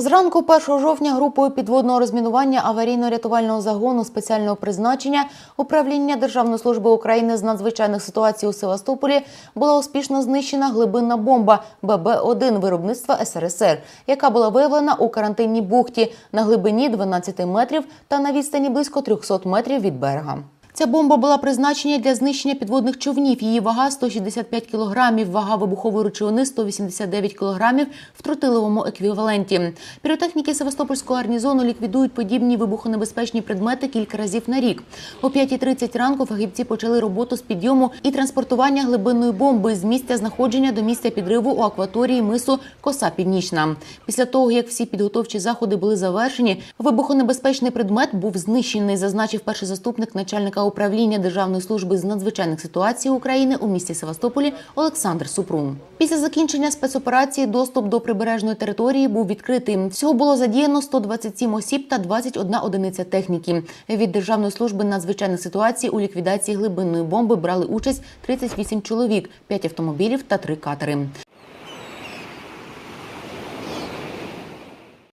Зранку 1 жовтня групою підводного розмінування аварійно-рятувального загону спеціального призначення управління Державної служби України з надзвичайних ситуацій у Севастополі була успішно знищена глибинна бомба ББ-1 виробництва СРСР, яка була виявлена у карантинній бухті на глибині 12 метрів та на відстані близько 300 метрів від берега. Ця бомба була призначена для знищення підводних човнів. Її вага 165 кілограмів, вага вибухової речовини 189 кілограмів в тротиловому еквіваленті. Піротехніки Севастопольського гарнізону ліквідують подібні вибухонебезпечні предмети кілька разів на рік. О 5.30 ранку фахівці почали роботу з підйому і транспортування глибинної бомби з місця знаходження до місця підриву у акваторії мису Коса Північна. Після того, як всі підготовчі заходи були завершені, вибухонебезпечний предмет був знищений, зазначив перший заступник начальника управління Державної служби з надзвичайних ситуацій України у місті Севастополі Олександр Супрун. Після закінчення спецоперації доступ до прибережної території був відкритий. Всього було задіяно 127 осіб та 21 одиниця техніки. Від Державної служби надзвичайних ситуацій у ліквідації глибинної бомби брали участь 38 чоловік, 5 автомобілів та 3 катери.